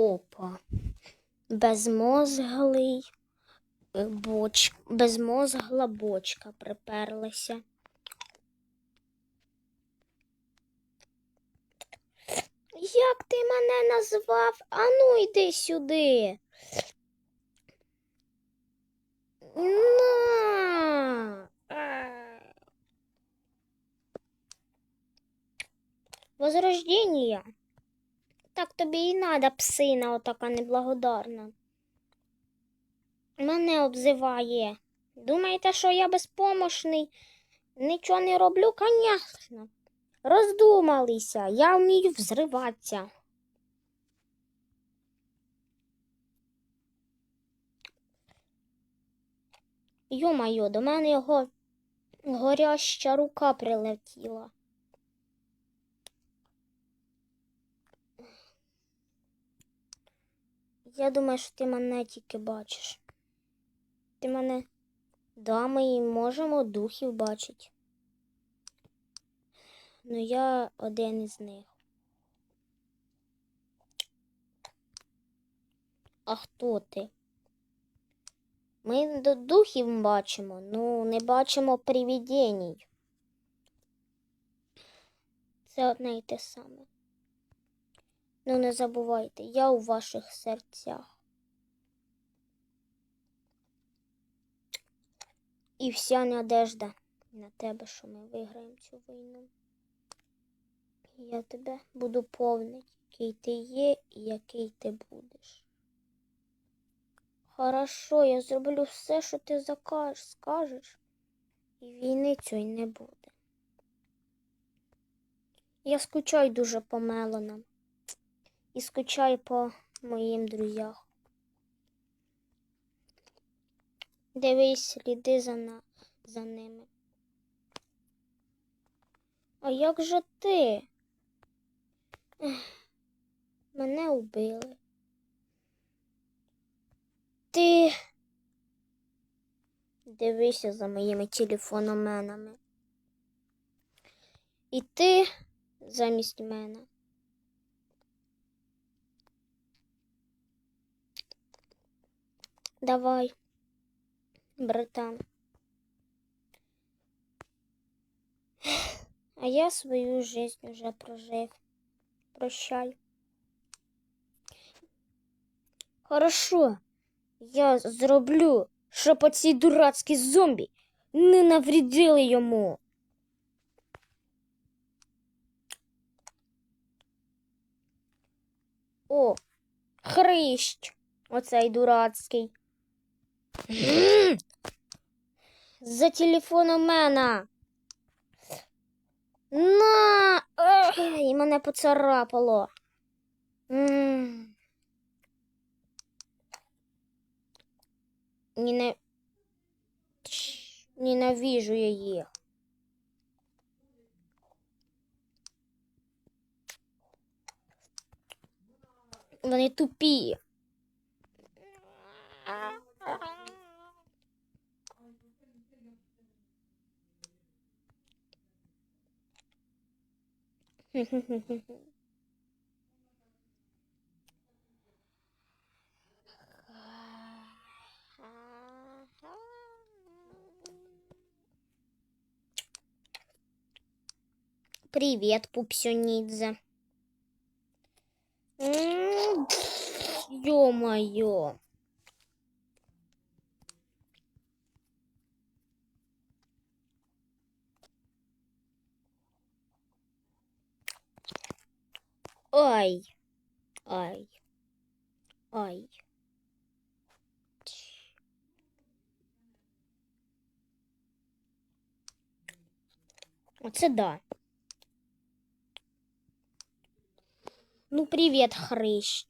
Опа. Безмозглий е, боч... безмозгла бочка приперлася. Як ти мене назвав? Ану, йди сюди. На. А. Так тобі і надо, псина, отака неблагодарна. Мене обзиває. Думаєте, що я безпомощний? Нічого не роблю, звісно. Роздумалися, я вмію взриватися. Йо-майо, до мене його горяща рука прилетіла. Я думаю, що ти мене тільки бачиш. Ти мене. Да, ми і можемо духів бачити. Ну, я один із них. А хто ти? Ми до духів бачимо, ну не бачимо привідень. Це одне й те саме. Ну, не забувайте, я у ваших серцях. І вся надежда на тебе, що ми виграємо цю війну. Я тебе буду повнить, який ти є і який ти будеш. Хорошо, я зроблю все, що ти закажеш, скажеш, і війни цієї не буде. Я скучаю дуже по Мелонам і скучаю по моїм друзях. Дивись, сліди за, на... за ними. А як же ти? Мене убили. Ти дивися за моїми телефономенами. І ти замість мене. Давай, братан. А я свою жизнь уже прожив. Прощай. Хорошо. Я зроблю, щоб оці дурацькі зомбі не наврідили йому. О, хрищ, оцей дурацький. За телефоном мене. На! І мене поцарапало. Ніна... Ненавижу я їх. Вони тупі. Привет, пупсюнидзе. Ё-моё. Ай. Ай. Ай. Оце да. Ну, привет, хрыщ.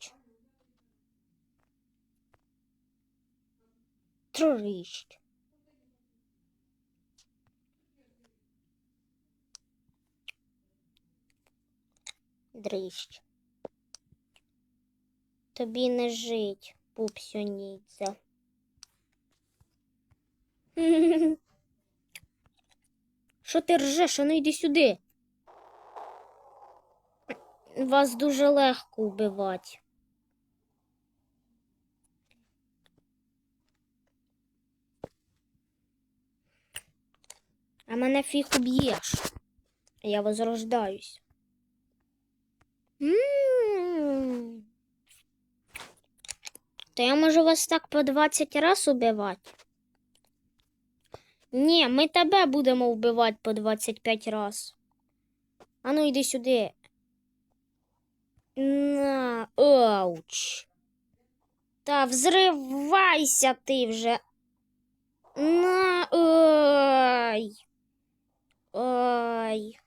Трыщ. дрищ. Тобі не жить, пупсюніця. Що ти ржеш, а ну йди сюди. Вас дуже легко вбивати. А мене фіг уб'єш. Я возрождаюсь. М. То я можу вас так по 20 раз убивати? Ні, ми тебе будемо вбивати по 25 раз. А ну йди сюди. На, ауч. Та взривайся ти вже. На, ой. Ой.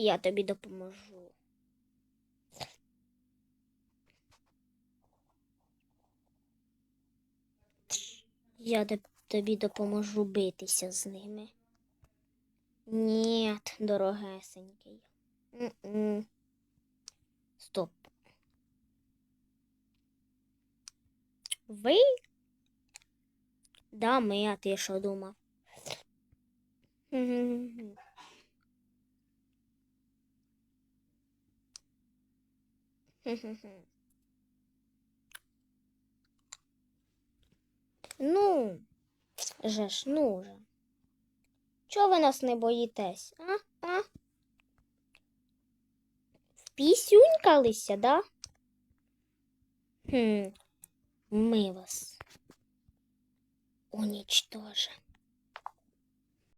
Я тобі допоможу. Я тобі допоможу битися з ними. Ні, дорогесенький. Стоп. Ви? Да, ми, а ти що думав? Ну, же ж, ну же. Чого ви нас не боїтесь? А? А? Впісюнькалися, да? Хм, ми вас унічтожимо.